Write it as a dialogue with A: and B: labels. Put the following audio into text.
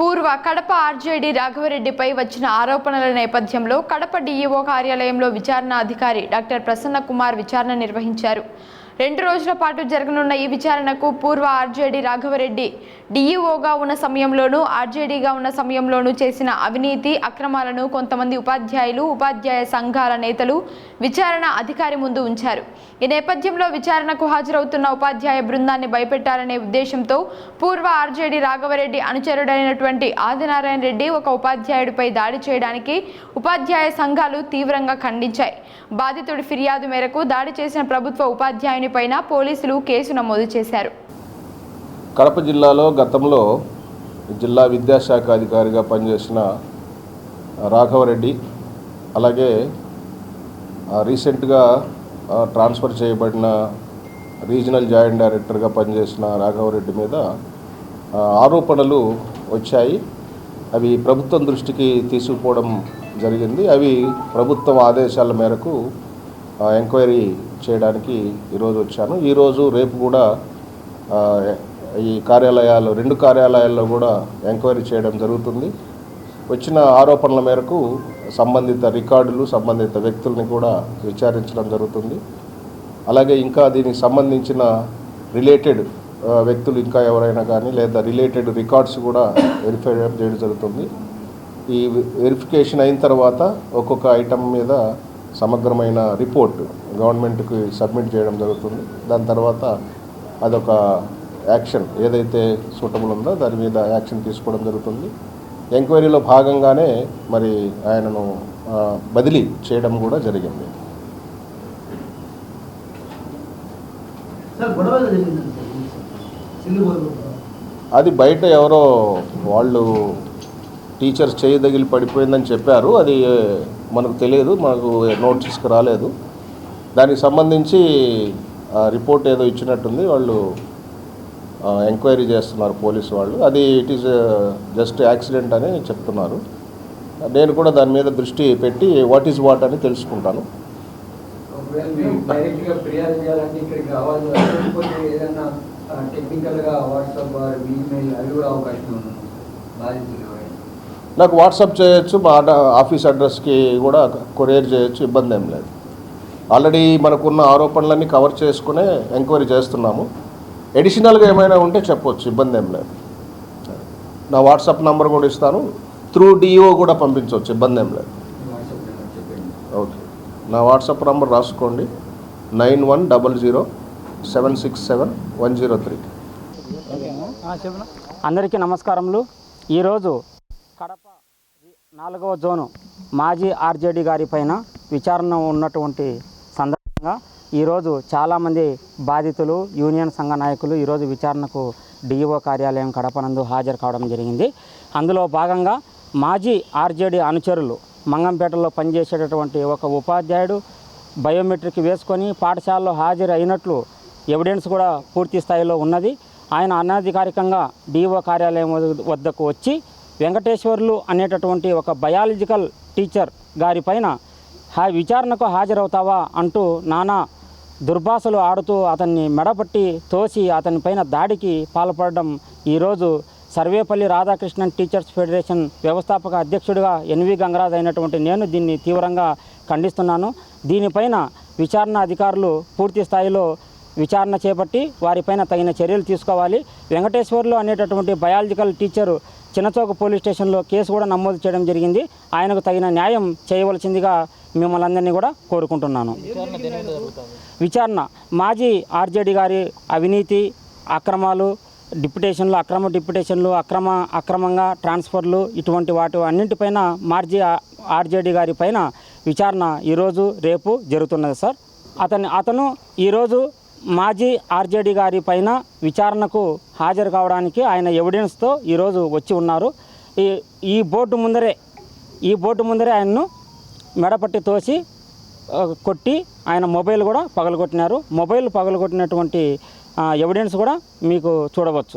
A: పూర్వ కడప ఆర్జేడీ రాఘవరెడ్డిపై వచ్చిన ఆరోపణల నేపథ్యంలో కడప డీఈఓ కార్యాలయంలో విచారణ అధికారి డాక్టర్ ప్రసన్న కుమార్ విచారణ నిర్వహించారు. రెండు రోజుల పాటు జరగనున్న ఈ విచారణకు పూర్వ ఆర్జేడీ రాఘవరెడ్డి డిఈఓగా ఉన్న సమయంలోనూ ఆర్జేడీగా ఉన్న సమయంలోనూ చేసిన అవినీతి అక్రమాలను కొంతమంది ఉపాధ్యాయులు ఉపాధ్యాయ సంఘాల నేతలు విచారణ అధికారి ముందు ఉంచారు. ఈ నేపథ్యంలో విచారణకు హాజరవుతున్న ఉపాధ్యాయ బృందాన్ని భయపెట్టాలనే ఉద్దేశంతో పూర్వ ఆర్జేడీ రాఘవరెడ్డి అనుచరుడైనటువంటి ఆదినారాయణ రెడ్డి ఒక ఉపాధ్యాయుడిపై దాడి చేయడానికి ఉపాధ్యాయ సంఘాలు తీవ్రంగా ఖండించాయి. బాధితుడి ఫిర్యాదు మేరకు దాడి చేసిన ప్రభుత్వ ఉపాధ్యాయుని పైన పోలీసులు కేసు నమోదు చేశారు.
B: కడప జిల్లాలో గతంలో జిల్లా విద్యాశాఖ అధికారిగా పనిచేసిన రాఘవరెడ్డి అలాగే రీసెంట్గా ట్రాన్స్ఫర్ చేయబడిన రీజనల్ జాయింట్ డైరెక్టర్గా పనిచేసిన రాఘవరెడ్డి మీద ఆరోపణలు వచ్చాయి. అవి ప్రభుత్వం దృష్టికి తీసుకుపోవడం జరిగింది. అవి ప్రభుత్వం ఆదేశాల మేరకు ఎంక్వైరీ చేయడానికి ఈరోజు వచ్చాను. ఈరోజు రేపు కూడా ఈ కార్యాలయాలు రెండు కార్యాలయాల్లో కూడా ఎంక్వైరీ చేయడం జరుగుతుంది. వచ్చిన ఆరోపణల మేరకు సంబంధిత రికార్డులు సంబంధిత వ్యక్తుల్ని కూడా విచారించడం జరుగుతుంది. అలాగే ఇంకా దీనికి సంబంధించిన రిలేటెడ్ వ్యక్తులు ఇంకా ఎవరైనా కానీ లేదా రిలేటెడ్ రికార్డ్స్ కూడా వెరిఫై చేయడం జరుగుతుంది. ఈ వెరిఫికేషన్ అయిన తర్వాత ఒక్కొక్క ఐటమ్ మీద సమగ్రమైన రిపోర్ట్ గవర్నమెంట్కి సబ్మిట్ చేయడం జరుగుతుంది. దాని తర్వాత అదొక యాక్షన్ ఏదైతే సూటబుల్ ఉందో దాని మీద యాక్షన్ తీసుకోవడం జరుగుతుంది. ఎంక్వైరీలో భాగంగానే మరి ఆయనను బదిలీ చేయడం కూడా జరిగింది. అది బయట ఎవరో వాళ్ళు టీచర్స్ చేయదగిలి పడిపోయిందని చెప్పారు. అది మనకు తెలియదు. మనకు నోటీస్కి రాలేదు. దానికి సంబంధించి రిపోర్ట్ ఏదో ఇచ్చినట్టుంది. వాళ్ళు ఎంక్వైరీ చేస్తున్నారు పోలీసు వాళ్ళు. అది ఇట్ ఈస్ జస్ట్ యాక్సిడెంట్ అని చెప్తున్నారు. నేను కూడా దాని మీద దృష్టి పెట్టి వాట్ ఈజ్ వాట్ అని తెలుసుకుంటాను.
C: టెక్నికల్గా వాట్సాప్ కూడా అవకాశం ఉంది. బాధితులు
B: నాకు వాట్సాప్ చేయొచ్చు మా అడ- ఆఫీస్ అడ్రస్కి కూడా కొరియర్ చేయొచ్చు ఇబ్బంది ఏం లేదు. ఆల్రెడీ మనకున్న ఆరోపణలన్నీ కవర్ చేసుకునే ఎంక్వైరీ చేస్తున్నాము. ఎడిషనల్గా ఏమైనా ఉంటే చెప్పొచ్చు ఇబ్బంది ఏం లేదు. నా వాట్సాప్ నంబర్ కూడా ఇస్తాను త్రూ డిఓ కూడా పంపించవచ్చు ఇబ్బంది ఏం లేదు. ఓకే. నా వాట్సాప్ నంబర్ రాసుకోండి nine one double zero seven six seven one zero three.
D: అందరికీ నమస్కారములు. ఈరోజు నాలుగవ జోను మాజీ ఆర్జేడీ గారి పైన విచారణ ఉన్నటువంటి సందర్భంగా ఈరోజు చాలామంది బాధితులు యూనియన్ సంఘ నాయకులు ఈరోజు విచారణకు డిఈఓ కార్యాలయం కడపనందు హాజరు కావడం జరిగింది. అందులో భాగంగా మాజీ ఆర్జేడీ అనుచరులు మంగంపేటలో పనిచేసేటటువంటి ఒక ఉపాధ్యాయుడు బయోమెట్రిక్ వేసుకొని పాఠశాలలో హాజరు అయినట్లు ఎవిడెన్స్ కూడా పూర్తి స్థాయిలో ఉన్నది. ఆయన అనధికారికంగా డిఓ కార్యాలయం వద్దకు వచ్చి వెంకటేశ్వర్లు అనేటటువంటి ఒక బయాలజికల్ టీచర్ గారి పైన హా విచారణకు హాజరవుతావా అంటూ నానా దుర్భాషలు ఆడుతూ అతన్ని మెడపట్టి తోసి అతని పైన దాడికి పాల్పడడం ఈరోజు సర్వేపల్లి రాధాకృష్ణన్ టీచర్స్ ఫెడరేషన్ వ్యవస్థాపక అధ్యక్షుడిగా ఎన్వి గంగరాజ్ అయినటువంటి నేను దీన్ని తీవ్రంగా ఖండిస్తున్నాను. దీనిపైన విచారణ అధికారులు పూర్తి స్థాయిలో విచారణ చేపట్టి వారిపైన తగిన చర్యలు తీసుకోవాలి. వెంకటేశ్వర్లు అనేటటువంటి బయాలజికల్ టీచరు చిన్నచౌక పోలీస్ స్టేషన్లో కేసు కూడా నమోదు చేయడం జరిగింది. ఆయనకు తగిన న్యాయం చేయవలసిందిగా మిమ్మల్ని అందరినీ కూడా కోరుకుంటున్నాను. విచారణ. మాజీ ఆర్జేడీ గారి అవినీతి అక్రమాలు డిప్యుటేషన్లు అక్రమ డిప్యుటేషన్లు అక్రమ అక్రమంగా ట్రాన్స్ఫర్లు ఇటువంటి వాటి అన్నింటిపైన మార్జీ ఆర్జేడీ గారి పైన విచారణ ఈరోజు రేపు జరుగుతున్నది సార్. అతని అతను ఈరోజు మాజీ ఆర్జేడీ గారి పైన విచారణకు హాజరు కావడానికి ఆయన ఎవిడెన్స్తో ఈరోజు వచ్చి ఉన్నారు. ఈ ఈ బోర్డు ముందరే ఈ బోర్డు ముందరే ఆయన్ను మెడపట్టి తోసి కొట్టి ఆయన మొబైల్ కూడా పగలగొట్టినారు. మొబైల్ పగలగొట్టినటువంటి ఎవిడెన్స్ కూడా మీకు చూడవచ్చు.